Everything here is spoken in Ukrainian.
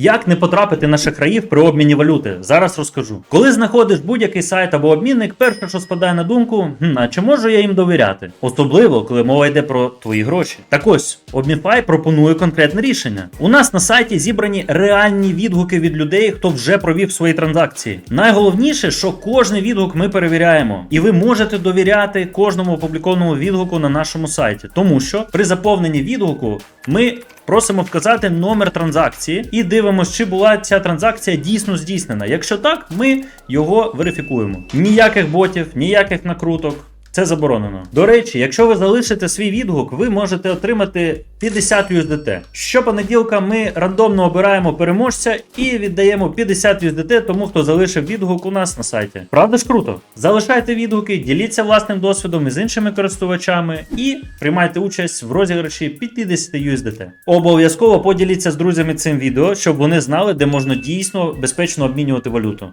Як не потрапити на шахраїв при обміні валюти? Зараз розкажу. Коли знаходиш будь-який сайт або обмінник, перше, що спадає на думку, а чи можу я їм довіряти? Особливо, коли мова йде про твої гроші. Так ось, Обміфай пропонує конкретне рішення. У нас на сайті зібрані реальні відгуки від людей, хто вже провів свої транзакції. Найголовніше, що кожний відгук ми перевіряємо, і ви можете довіряти кожному опублікованому відгуку на нашому сайті, тому що при заповненні відгуку ми просимо вказати номер транзакції і дивимося, чи була ця транзакція дійсно здійснена. Якщо так, ми його верифікуємо. Ніяких ботів, ніяких накруток. Це заборонено. До речі, якщо ви залишите свій відгук, ви можете отримати 50 USDT. Щопонеділка ми рандомно обираємо переможця і віддаємо 50 USDT тому, хто залишив відгук у нас на сайті. Правда ж круто? Залишайте відгуки, діліться власним досвідом із іншими користувачами і приймайте участь в розіграші під 50 USDT. Обов'язково поділіться з друзями цим відео, щоб вони знали, де можна дійсно безпечно обмінювати валюту.